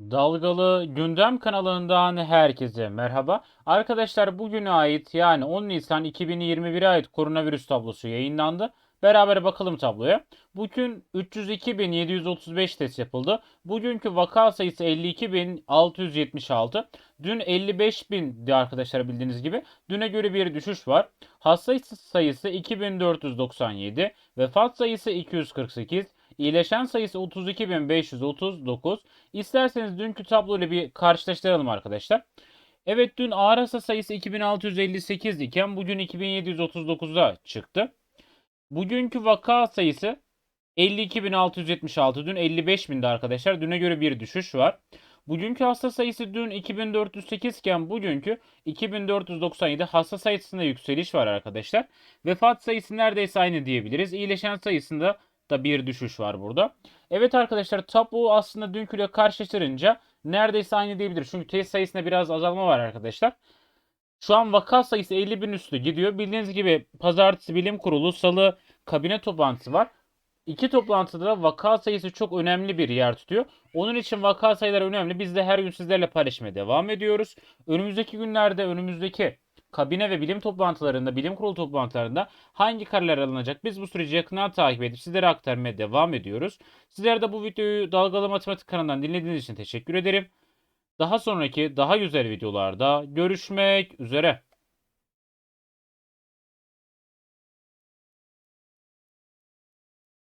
Dalgalı Gündem kanalından herkese merhaba. Arkadaşlar bugüne ait yani 10 Nisan 2021'e ait koronavirüs tablosu yayınlandı. Beraber bakalım tabloya. Bugün 302.735 test yapıldı. Bugünkü vaka sayısı 52.676. Dün 55.000'di arkadaşlar bildiğiniz gibi. Düne göre bir düşüş var. Hasta sayısı 2497. Vefat sayısı 248. İyileşen sayısı 32.539. İsterseniz dünkü tabloyla bir karşılaştıralım arkadaşlar. Evet dün ağır hasta sayısı 2658 iken bugün 2739'a çıktı. Bugünkü vaka sayısı 52.676. Dün 55.000'di arkadaşlar. Düne göre bir düşüş var. Bugünkü hasta sayısı dün 2408 iken bugünkü 2497 hasta sayısında yükseliş var arkadaşlar. Vefat sayısı neredeyse aynı diyebiliriz. İyileşen sayısında da bir düşüş var burada. Evet arkadaşlar tablo aslında dünküyle karşılaştırınca neredeyse aynı diyebiliriz. Çünkü test sayısında biraz azalma var arkadaşlar. Şu an vaka sayısı 50 bin üstü gidiyor. Bildiğiniz gibi pazartesi bilim kurulu, salı kabine toplantısı var. İki toplantıda da vaka sayısı çok önemli bir yer tutuyor. Onun için vaka sayıları önemli. Biz de her gün sizlerle paylaşmaya devam ediyoruz. Önümüzdeki günlerde, önümüzdeki kabine ve bilim toplantılarında, bilim kurulu toplantılarında hangi kararlar alınacak? Biz bu süreci yakından takip edip sizlere aktarmaya devam ediyoruz. Sizlere de bu videoyu Dalgalı Matematik kanalından dinlediğiniz için teşekkür ederim. Daha sonraki daha güzel videolarda görüşmek üzere.